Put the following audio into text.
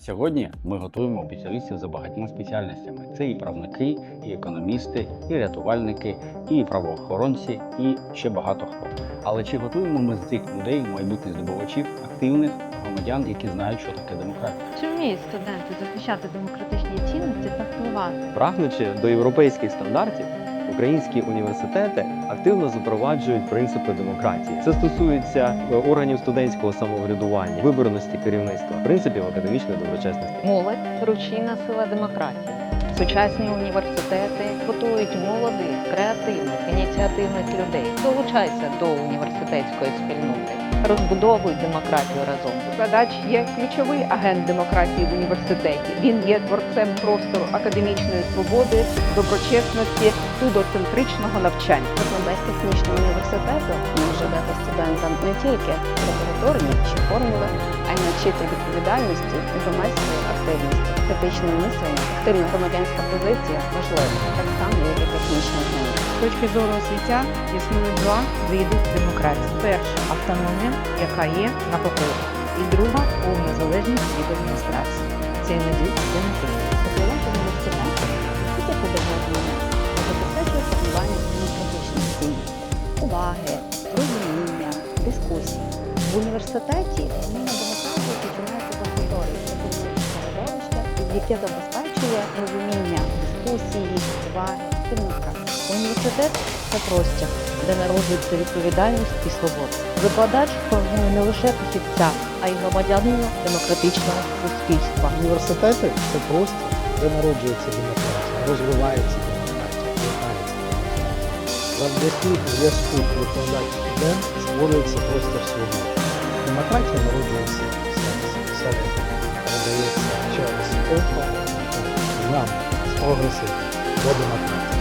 Сьогодні ми готуємо спеціалістів за багатьма спеціальностями. Це і правники, і економісти, і рятувальники, і правоохоронці, і ще багато хто. Але чи готуємо ми з цих людей майбутніх здобувачів активних громадян, які знають, що таке демократія? Чи вміють студенти захищати демократичні цінності та впливати? Прагнучи до європейських стандартів, українські університети активно запроваджують принципи демократії. Це стосується е, органів студентського самоврядування, виборності керівництва, принципів академічної доброчесності. Молодь рушійна сила демократії. Сучасні університети готують молодих, креативних, ініціативних людей. Долучайся до університетської спільноти. Розбудовуй демократію разом. Викладач є ключовий агент демократії в університеті. Він є творцем простору академічної свободи, доброчесності, студоцентричного навчання. Викладач технічного університету може дати студентам не тільки лабораторні чи формули, а й навчити відповідальності і громадської активності, критичне мислення, активна громадянська позиція важлива, так само як і. Точки зору освіття існує два види демократії: перша автономія, яка є на папері, і друга повна залежність від адміністрації. Це не тільки державний, а забезпечує формування уваги, розуміння, дискусії. В університеті розуміння демократії починається з аудиторії, це середовище, яке забезпечує розуміння дискусії, уваги, демократії. Університет це простір, де народжується відповідальність і свобода. Викладач формує не лише фахівця, а й громадянина демократичного суспільства. Університети це простір, де народжується демократія, розвивається демократія, демократія. Завдяки зв'язку викладач-студент створюється простір свободи. Демократія народжується всередині, передається через опит, з нами, з прогресив до демократії.